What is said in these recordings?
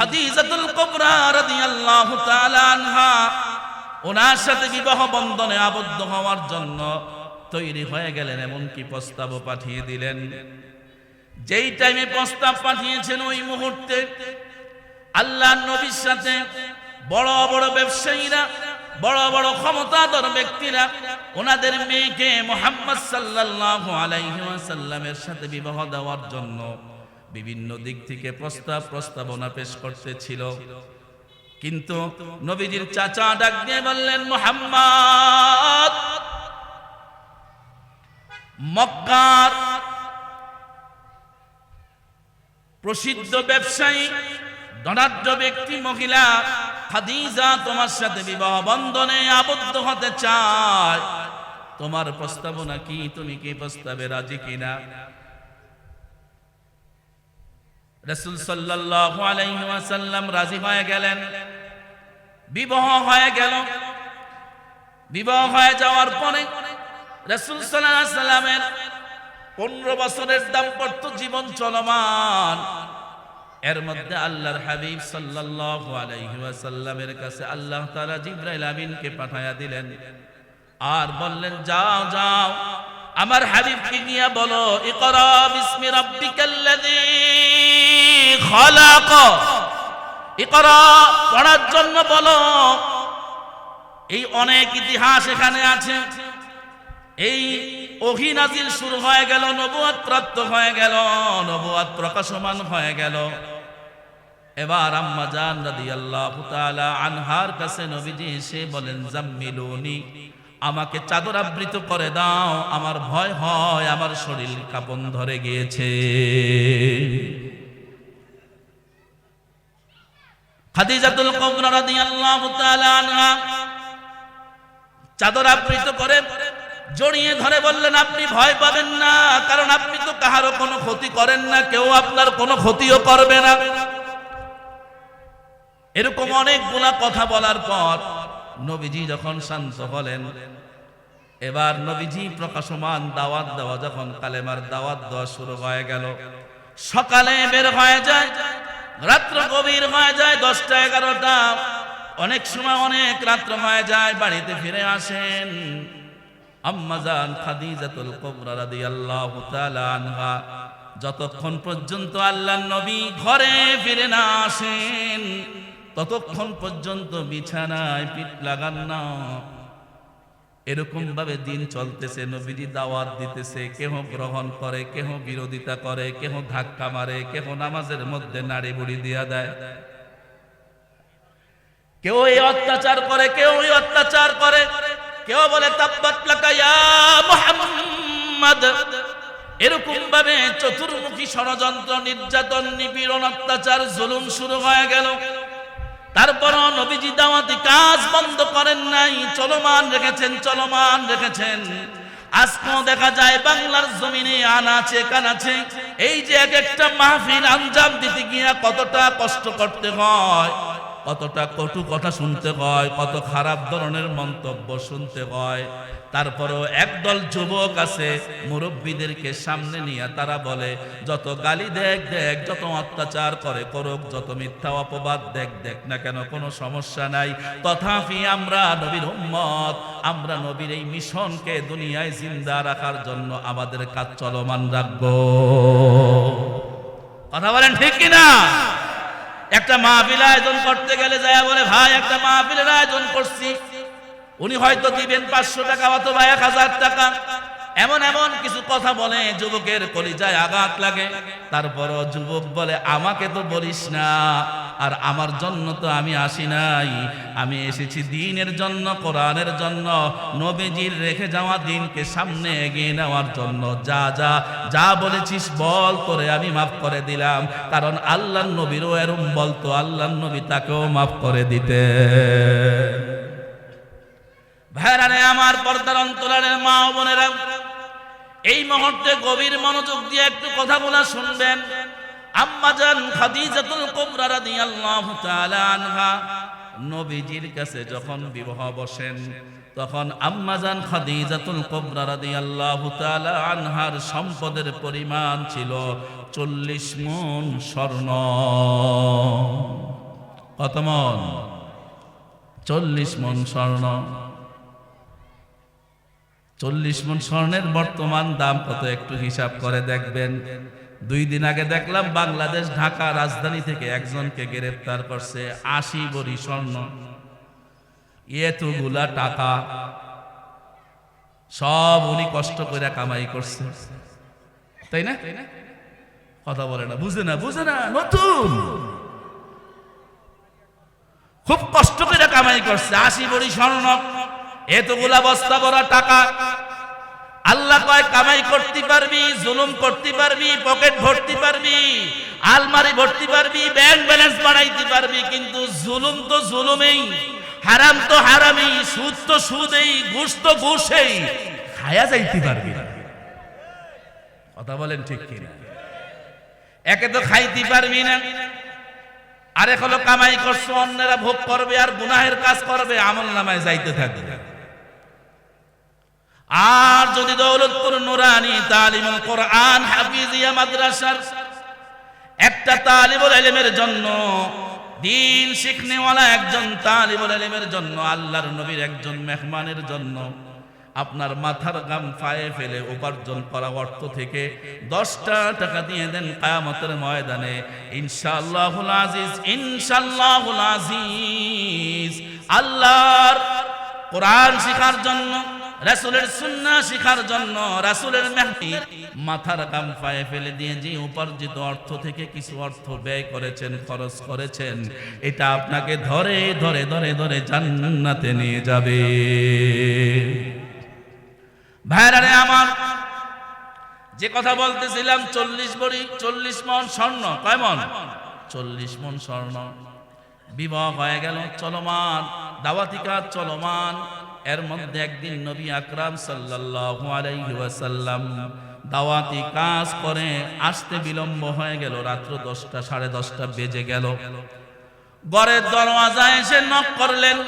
খাদিজাতুল কুবরা রাদিয়াল্লাহু তাআলা আনহা, ওনার সাথে বিবাহ বন্ধনে আবদ্ধ হওয়ার জন্য তৈরি হয়ে গেলেন, এমনকি প্রস্তাবও পাঠিয়ে দিলেন। যেই টাইমে প্রস্তাব পাঠিয়েছেন, ওই মুহূর্তে আল্লাহ নবীর সাথে বড় বড় ব্যবসায়ীরা, বড় বড় ক্ষমতাধর ব্যক্তিরা, ওনাদের মেয়েকে মোহাম্মদ সাল্লাল্লাহু আলাইহি ওয়াসাল্লামের সাথে বিবাহ দেওয়ার জন্য বিভিন্ন দিক থেকে প্রস্তাব, প্রস্তাবনা পেশ করতেছিল। কিন্তু নবীজির চাচা ডাক দিয়ে বললেন, মোহাম্মদ, মক্কার প্রসিদ্ধ ব্যবসায়ী, ধনাঢ্য ব্যক্তি মহিলা খাদিজা তোমার সাথে বিবাহ বন্ধনে আবদ্ধ হতে চায়। তোমার প্রস্তাবনা কি? তুমি কি প্রস্তাবে রাজি কিনা? রসুল ওয়াসাল্লাম রাজি হয়ে গেলেন। বিবাহ হয়ে গেল। বিবাহ হয়ে যাওয়ার পরে রসুল সাল্লামের পনেরো বছরের দাম্পত্য জীবন চলমান। এর মধ্যে আল্লাহর হাবিব সাল্লাল্লাহু কাছে আল্লাহ তাআলা জিবরাইল আমিনকে পাঠায়া দিলেন। আর বললেন, যাও যাও। আমার হাবিবকে নিয়ে বলো পড়ার জন্য বলো, এই অনেক ইতিহাস এখানে আছে। এই অহিনাজিল শুরু হয়ে গেল নবুয়াত প্রাপ্ত হয়ে গেল নবুয়াত প্রকাশমান হয়ে গেল। এবার আম্মা জান রাদিয়াল্লাহু তাআলা আনহার কাছে নবীজি এসে বলেন, জাম্মিলুনি। আমাকে চাদর আবৃত করে দাও, আমার ভয় হয়, আমার শরীর কাপন ধরে গিয়েছে। চাদর আবৃত করে জড়িয়ে ধরে বললেন, আপনি ভয় পাবেন না, কারণ আপনি তো কাহারও কোনো ক্ষতি করেন না, কেউ আপনার কোনো ক্ষতিও করবে না। এরকম অনেকগুলা কথা বলার পর নবীজি যখন শান্ত হলেন, এবার নবীজি প্রকাশমান দাওয়াত দেওয়া যখন কালেমার দাওয়াত দেওয়া শুরু হয়ে গেল। সকালে বের হয়ে যায়, রাত্র গভীর হয়ে যায়, দশটা, এগারোটা। অনেক সময় অনেক রাত্র হয়ে যায়, বাড়িতে ফিরে আসেন। আম্মাজান খাদিজাতুল কুবরা রাদিয়াল্লাহু তাআলা আনহা। যতক্ষণ পর্যন্ত আল্লাহর নবী ঘরে ফিরে না আসেন ততক্ষণ পর্যন্ত বিছানায় পিঠ লাগান না। এরকম ভাবে দিন চলতেছে, নবীজি দাওয়াত দিতেছে, কেহ গ্রহণ করে, কেহ বিরোধিতা করে, কেহ ধাক্কা মারে, কেহ নামাজের মধ্যে নাড়ি বুড়ি দিয়া দেয়। কেউ এই অত্যাচার করে, কেউ এই অত্যাচার করে। কেউ বলে, তাব্বাত লাকা মুহাম্মদ। এরকম ভাবে চতুর্মুখী ষড়যন্ত্র, নির্যাতন, নিপীড়ন, অত্যাচার, জুলুম শুরু হয়ে গেল। তারপর নবীজি দাওয়াতি কাজ বন্ধ করেন নাই। চলমান রেখেছেন চলমান রেখেছেন। আজকেও দেখা যায় বাংলার জমিনে আনাছে কানাছে এই যে এক একটা মাহফিল আঞ্জাম দিতে গিয়া কতটা কষ্ট করতে হয়। কতটা কটু কথা শুনতে হয় কত খারাপ ধরনের মন্তব্য শুনতে হয় তারপরও একদল যুবক আছে, মুরব্বীদেরকে সামনে নিয়ে তারা বলে, যত গালি দেখ দেখ, যত অত্যাচার করে করুক, যত মিথ্যা অপবাদ দেখ দেখ না কেন, কোনো সমস্যা নাই। তথাপি আমরা নবীর উম্মত, আমরা নবীর এই মিশনকে দুনিয়ায় জিন্দা রাখার জন্য আমাদের কাজ চলমান রাখব। কথা বলেন ঠিক কিনা? একটা মাহফিল আয়োজন করতে গেলে যায় বলে, ভাই, একটা মাহফিলের আয়োজন করছি। উনি হয়তো দিবেন পাঁচশো টাকা অথবা এক হাজার টাকা। এমন এমন কিছু কথা বলে, যুবকের কলিজায় আঘাত লাগে। তারপরও যুবক বলে, আমাকে তো বলিস না। আর আমার জন্য তো আমি আসি নাই। আমি এসেছি দিনের জন্য, কোরআনের জন্য। নবীজির রেখে যাওয়া দিনকে সামনে এগিয়ে নেওয়ার জন্য। যা যা যা বলেছিস বল করে আমি মাফ করে দিলাম। কারণ আল্লাহ নবীরও এরম বলতো আল্লাহ নবী তাকেও মাফ করে দিতে। ভাইরারে আমার পর্দার অন্তরালের মা বোনেরা, এই মুহূর্তে গভীর মনোযোগ দিয়ে একটু কথা বলা শুনবেন। আম্মাজান খাদিজাতুল কুবরা রাদিয়াল্লাহু তাআলা আনহা নবীজির কাছে যখন বিবাহ বসেন, তখন আম্মাজান খাদিজাতুল কুবরা রাদিয়াল্লাহু তাআলা আনহার সম্পদের পরিমাণ ছিল চল্লিশ মন স্বর্ণ। কত মন? চল্লিশ মন স্বর্ণ। চল্লিশ মন স্বর্ণের বর্তমান দাম কত একটু হিসাব করে দেখবেন। দুই দিন আগে দেখলাম বাংলাদেশ ঢাকা রাজধানী থেকে একজনকে গ্রেফতার করছে আশি বড়ি স্বর্ণ। এতগুলা টাকা সব উনি কষ্ট করে কামাই করছে। তাই না? কথা বলে না, বুঝে না বুঝে না, নতুন। খুব কষ্ট করে কামাই করছে, আশি বড়ি স্বর্ণ, এতগুলা বস্তা ভরা টাকা। আল্লাহ কয়, কামাই করতে পারবি, জুলুম করতে পারবি, পকেট ভরতে পারবি, আলমারি ভরতে পারবি ব্যাংক ব্যালেন্স বাড়াইতে পারবি, কিন্তু জুলুম তো জুলুমেই, হারাম তো হারামেই, সুদ তো সুদেই, ঘুষ তো ঘুষেই, খায়া যাইতে পারবি না। কথা বলেন ঠিক কিনা? একে তো খাইতে পারবি না। আরেক হলো কামাই করছ, অন্যেরা ভোগ করবে আর গুনাহের কাজ করবে, আমল নামায় যাইতে থাকবে। আর যদি দৌলতপুর নুরানি তালিমুল কোরআন হাফিজিয়া মাদ্রাসার একটা তালিবুল ইলমের জন্য, দিন শিখনেওয়ালা একজন তালিবুল ইলমের জন্য, আল্লাহর নবীর একজন মেহমানের জন্য, আপনার মাথার গাম পায়ে ফেলে উপার্জন করা অর্থ থেকে দশটা টাকা দিয়ে দেন কায়ামতের ময়দানে। ইনশাআল্লাহুল আজিজ ইনশাআল্লাহুল আজিজ, আল্লাহর কোরআন শিখার জন্য রাসূলের সুন্নাহ শিখার জন্য রাসূলের মেহদি মাথার গাম পায়ে ফেলে দিয়ে যে উপার্জিত অর্থ থেকে কিছু অর্থ ব্যয় করেছেন, খরচ করেছেন, এটা আপনাকে ধরে ধরে ধরে ধরে জান্নাতে নিয়ে যাবে। ভাইরারে আমার, যে কথা বলতেছিলাম, চল্লিশ বড়ি, চল্লিশ মন স্বর্ণ, কয় মন? চল্লিশ মন স্বর্ণ। বিবাহ হয়ে গেল, চলমান, দাওয়াতি কাজ চলমান। এর মধ্যে একদিন নবী আকরাম সাল্লাল্লাহু আলাইহি দাওয়াতি কাজ করে আসতে বিলম্ব হয়ে গেল, রাত্র দশটা, সাড়ে দশটা বেজে গেল। ঘরের দরওয়াজা এসে নক করলেন।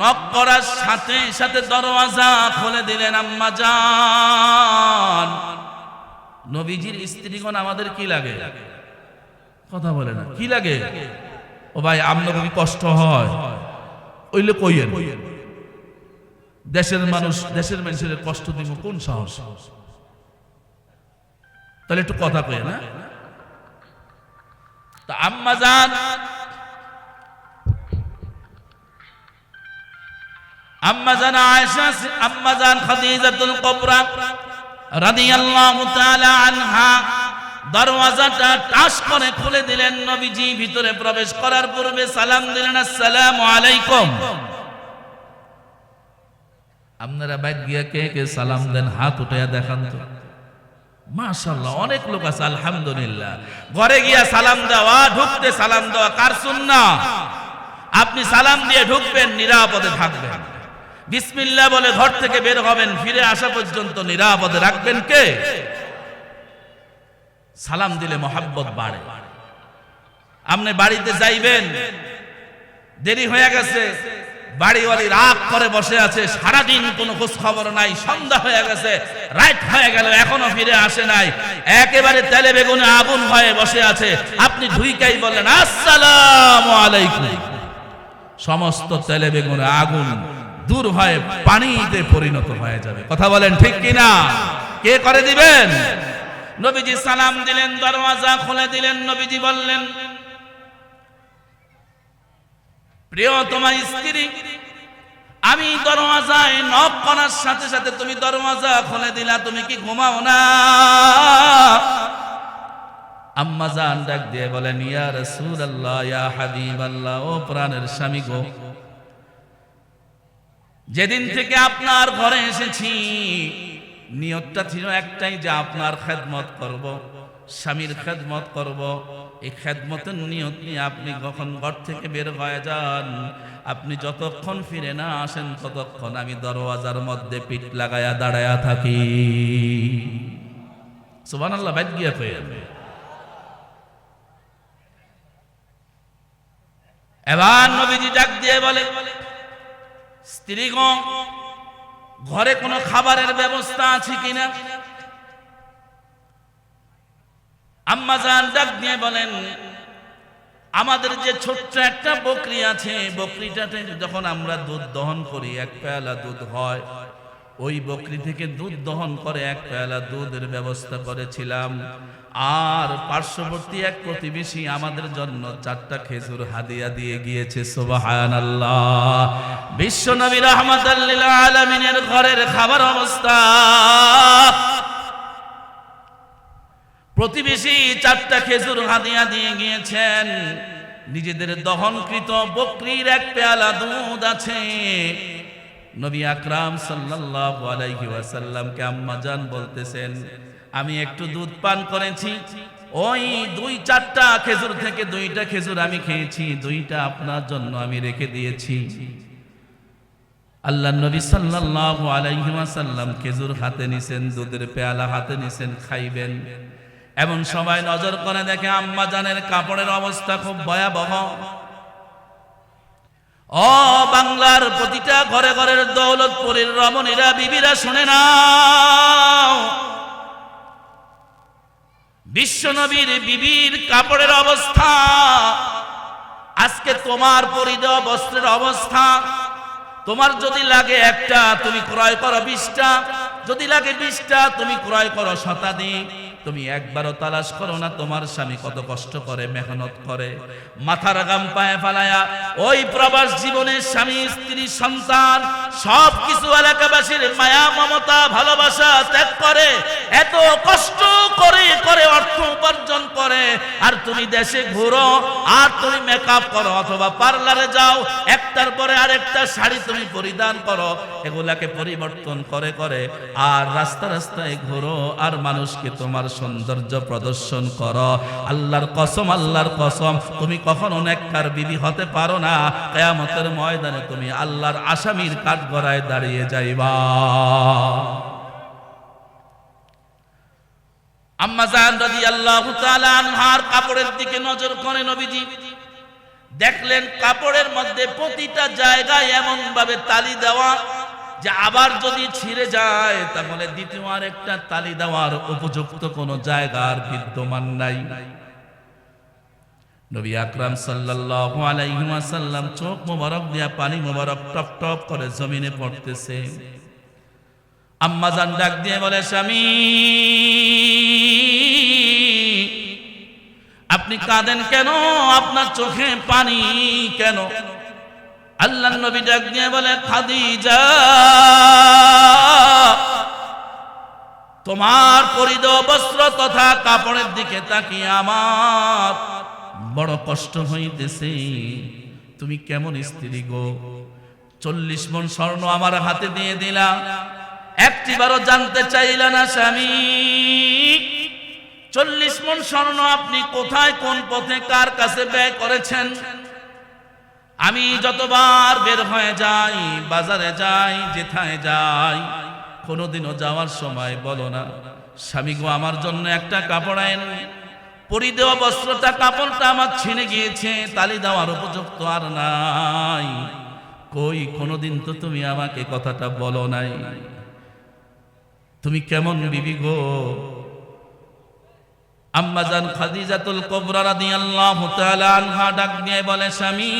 নক করার সাথে সাথে দরওয়াজা খুলে দিলেন, আম্মা জান। নবীজির স্ত্রীগণ আমাদের কি লাগে? কথা বলে না, কি লাগে? ও ভাই আপনার কষ্ট হয়। ওইলে কইয়েন দেশের মানুষ, দেশের মানুষের কষ্ট দিব, কোন সাহস? তাহলে একটু কথা কয়ে না? তা আম্মা জান আম্মা জান আয়েশা, আম্মা জান খাদিজাতুল রাদিয়াল্লাহু তাআলা আনহা। দরওয়াজাটা টাস করে খুলে দিলেন নবীজি, ভিতরে প্রবেশ করার পূর্বে সালাম দিলেন, আসসালামু আলাইকুম। আপনারা বাইক গিয়া কে কে সালাম দেন, হাত উঠাইয়া দেখান তো। মাশাল্লাহ অনেক লোক আছে, আলহামদুলিল্লাহ। ঘরে গিয়া সালাম দেওয়া, ঢুকতে সালাম দেওয়া, কার সুন্না? আপনি সালাম দিয়ে ঢুকবেন, নিরাপদে থাকবেন। বিসমিল্লাহ বলে ঘর থেকে বের হবেন, ফিরে আসা পর্যন্ত নিরাপদে রাখবেন কে? সালাম দিলে মহাব্বত বাড়ে। আপনি বাড়িতে যাইবেন, দেরি হয়ে গেছে বাড়িওয়ালি রাগ করে বসে আছে, সারাদিন কোনো খোঁজ খবর নাই, সন্ধ্যা হয়ে গেছে, রাত হয়ে গেল, এখনও ফিরে আসে নাই। একেবারে তেলে বেগুনে আগুন হয়ে বসে আছে। আপনি ধুইকাই বললেন, আসসালামু আলাইকুম। সমস্ত তেলে বেগুনে আগুন দূর হয়ে পানিতে পরিণত হয়ে যাবে। কথা বলেন ঠিক কিনা? কে করে দিবেন? নবীজি সালাম দিলেন, দরওয়াজা খুলে দিলেন, নবীজি বললেন প্রিয় তোমার স্ত্রী, আমি দরওয়াজায় নক করার সাথে সাথে তুমি দরওয়াজা খুলে দিলা, তুমি কি ঘুমাও না? আম্মা জান ডাক দিয়ে বলেন, ইয়া রাসূলুল্লাহ, ইয়া হাবিবাল্লাহ, ও প্রাণের স্বামী গো, যেদিন থেকে আপনার ঘরে এসেছি, নিয়তটা ছিল একটাই যে আপনার খেদমত করব। স্বামীর খেদমত করব। এই খেদমতের নিয়ত নিয়ে আপনি কখন ঘর থেকে বের হয়ে যান। আপনি যতক্ষণ ফিরে না আসেন, ততক্ষণ আমি দরওয়াজার মধ্যে পিঠ লাগায়া দাঁড়ায়া থাকি। সুবান আল্লাহ বাইক গিয়া পেয়ে এবার নবীজি ডাক দিয়ে বলে, স্ত্রীগণ, ঘরে কোনো খাবারের ব্যবস্থা আছে কিনা? আম্মা জান ডাক দিয়ে বলেন, আমাদের যে ছোট্ট একটা বকরি আছে, বকরিটাতে যখন আমরা দুধ দহন করি, এক পেয়ালা দুধ হয়, ওই বকরি থেকে দুধ দহন করে, এক পেয়ালা দুধের ব্যবস্থা করেছিলাম। আর পার্শ্ববর্তী এক প্রতিবেশী আমাদের জন্য চারটা খেজুর হাদিয়া দিয়ে গিয়েছে সোবাহান আল্লাহ বিশ্ব নবী রহমত আলমিনের ঘরের খাবার অবস্থা প্রতিবেশী চারটা খেজুর হাদিয়া দিয়ে গিয়েছেন। নিজেদের দহনকৃত বকরির এক পেয়ালা দুধ আছে। নবী আকরাম সাল্লাল্লাহু আলাইহি আম্মা জান বলতেছেন, আমি একটু দুধ পান করেছি। ওই দুই চারটা খেজুর থেকে দুইটা খেজুর আমি খেয়েছি, দুইটা আপনার জন্য আমি রেখে দিয়েছি। আল্লাহ নবী সাল্লাল্লাহু আলাইহি ওয়াসাল্লাম খেজুর হাতে নিছেন, দুধের পেয়ালা হাতে নিছেন, খাইবেন। এমন সবাই নজর করে দেখে আম্মা জানের কাপড়ের অবস্থা খুব ভয়াবহ। ও বাংলার প্রতিটা ঘরে ঘরের দৌলতপুরের রমণীরা, বিবিরা শুনে নাও। বিশ্বনবীর বিবির কাপড়ের অবস্থা, আজকে তোমার পরিধেয় বস্ত্রের অবস্থা। তোমার যদি লাগে একটা, তুমি ক্রয় করো বিশটা। যদি লাগে বিশটা, তুমি ক্রয় করো শতাধিক। তুমি একবারও তালাশ করো না, তোমার স্বামী কত কষ্ট করে, মেহনত করে। মাথার গাম পায়ে ফালায়া ওই প্রবাস জীবনের স্বামী, স্ত্রী, সন্তান সব কিছু এলাকাবাসীর মায়া, মমতা, ভালোবাসা ত্যাগ করে, এত কষ্ট করে করে অর্থ উপার্জন করে। আর তুমি দেশে ঘুরো, আর তুমি মেকআপ করো, অথবা পার্লারে যাও, একটার পরে আরেকটা শাড়ি তুমি পরিধান করো, এগুলাকে পরিবর্তন করে করে, আর রাস্তা রাস্তায় ঘুরো, আর মানুষকে তোমার সৌন্দর্য প্রদর্শন করো। আল্লাহর কসম আল্লাহর কসম, তুমি কখনো নেককার বিবি হতে পারো না। কেয়ামতের ময়দানে তুমি আল্লাহর আসামির কাঠগড়ায় দাঁড়িয়ে যাইবা। দেখলেন কাপড়ের মধ্যে প্রতিটা জায়গায় এমন ভাবে তালি দেওয়া। যে আবার যদি ছিঁড়ে যায়, তাহলে দ্বিতীয় আর একটা তালি দেওয়ার উপযুক্ত কোনো জায়গার বিদ্যমান নাই। নবী আকরাম সাল্লাল্লাহু আলাইহি ওয়াসাল্লাম চোখ মোবারক দিয়া পানি মোবারক টপ টপ করে জমিনে পড়তেছে। আম্মা জান ডাক দিয়ে বলে, স্বামী, আপনি কাঁদেন কেন? আপনার চোখে পানি কেন? আল্লাহ নবী ডাক দিয়ে বলে, খাদিজা, তোমার পরিদ বস্ত্র তথা কাপড়ের দিকে তাকিয়ে আমার বড় কষ্ট হইতেছে। তুমি কেমন স্ত্রী গো? চল্লিশ মন স্বর্ণ আমার হাতে দিয়ে দিলা। একটিবারও জানতে চাইল না স্বামী। চল্লিশ মন স্বর্ণ আপনি কোথায়, কোন পথে, কার কাছে ব্যয় করেছেন? আমি যতবার বের হয়ে যাই, বাজারে যাই, যেথায় যাই, কোনোদিনও যাওয়ার সময় বলো না, স্বামী গো, আমার জন্য একটা কাপড় আইন পরিদেওয়া বস্ত্রটা, কাপড়টা আমার ছিঁড়ে গিয়েছে, তালি দেওয়ার উপযুক্ত আর নাই। কই, কোনোদিন তো তুমি আমাকে কথাটা বলো নাই। তুমি কেমন বিবি গো? আম্মাজান খাদিজাতুল কুবরা রাদিয়াল্লাহু তাআলা আনহা ডাক দিয়ে বলে, স্বামী,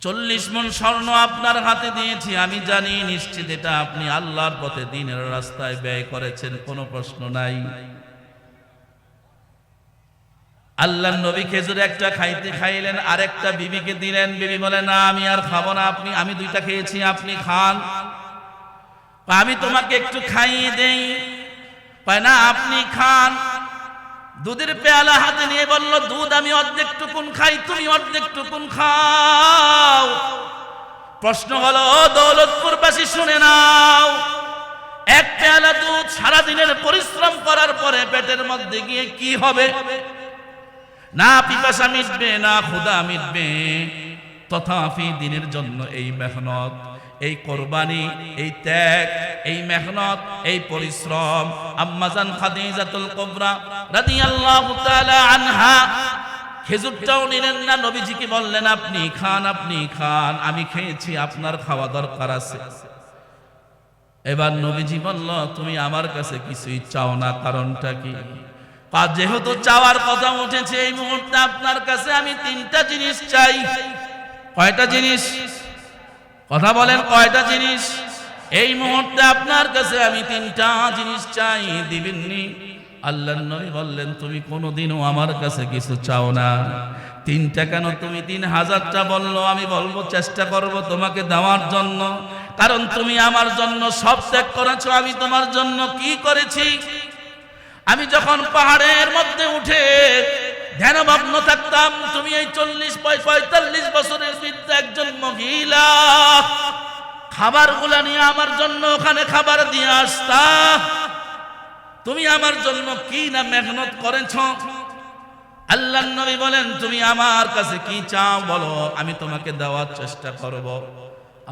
চল্লিশ মন স্বর্ণ আপনার হাতে দিয়েছি। আমি জানি নিশ্চিত এটা আপনি আল্লাহর পথে দিনের রাস্তায় ব্যয় করেছেন, কোনো প্রশ্ন নাই। আল্লাহ নবী খেজুর একটা খাইতে খাইলেন, আরেকটা বিবিকে দিলেন। বিবি বলে, না, আমি আর খাব না। আপনি, আমি দুইটা খেয়েছি, আপনি খান। আমি তোমাকে একটু খাইয়ে দেই। পায় না, আপনি খান। দুধের পেয়ালা হাতে নিয়ে বলল, দুধ আমি অর্ধেক টুকুন খাই, তুমি অর্ধেক টুকুন খাও। প্রশ্ন হলো দৌলতপুর দৌলতপুরবাসী শুনে নাও, এক পেয়ালা দুধ সারাদিনের পরিশ্রম করার পরে পেটের মধ্যে গিয়ে কি হবে? না, পিপাসা মিটবে, না ক্ষুদা মিটবে, তথাপি দিনের জন্য এই মেহনত। এই কোরবানি, এই ত্যাগ, এই মেহনত, এই পরিশ্রম। আম্মাজান খাদিজাতুল কুবরা রাদিয়াল্লাহু তাআলা আনহা খেজুরটাও নিলেন না, নবীজিকে বললেন, আপনি খান আপনি খান, আমি খেয়েছি, আপনার খাওয়া দরকার আছে। এবার নবীজি বলল, তুমি আমার কাছে কিছুই চাও না, কারণটা কি? যেহেতু চাওয়ার কথা উঠেছে এই মুহূর্তে আপনার কাছে আমি তিনটা জিনিস চাই। কয়টা জিনিস? কথা বলেন কয়টা জিনিস? এই মুহূর্তে আপনার কাছে আমি তিনটা জিনিস চাই, দিবেননি? আল্লাহ নবী বললেন, তুমি কোনোদিনও আমার কাছে কিছু চাও না। তিনটা কেন? তুমি তিন হাজারটা বলল, আমি বলব, চেষ্টা করব তোমাকে দেওয়ার জন্য। কারণ তুমি আমার জন্য সব ত্যাগ করেছ, আমি তোমার জন্য কি করেছি? আমি যখন পাহাড়ের মধ্যে উঠে ধ্যানমগ্ন থাকতাম। তুমি এই চল্লিশ পঁয়তাল্লিশ বছরের বৃদ্ধ একজন মহিলা। খাবারগুলা নিয়ে আমার জন্য ওখানে খাবার দিয়ে আসতা। তুমি আমার জন্য কি না মেহনত করেছ? আল্লাহ নবী বলেন, তুমি আমার কাছে কি চাও বলো? আমি তোমাকে দেওয়ার চেষ্টা করব।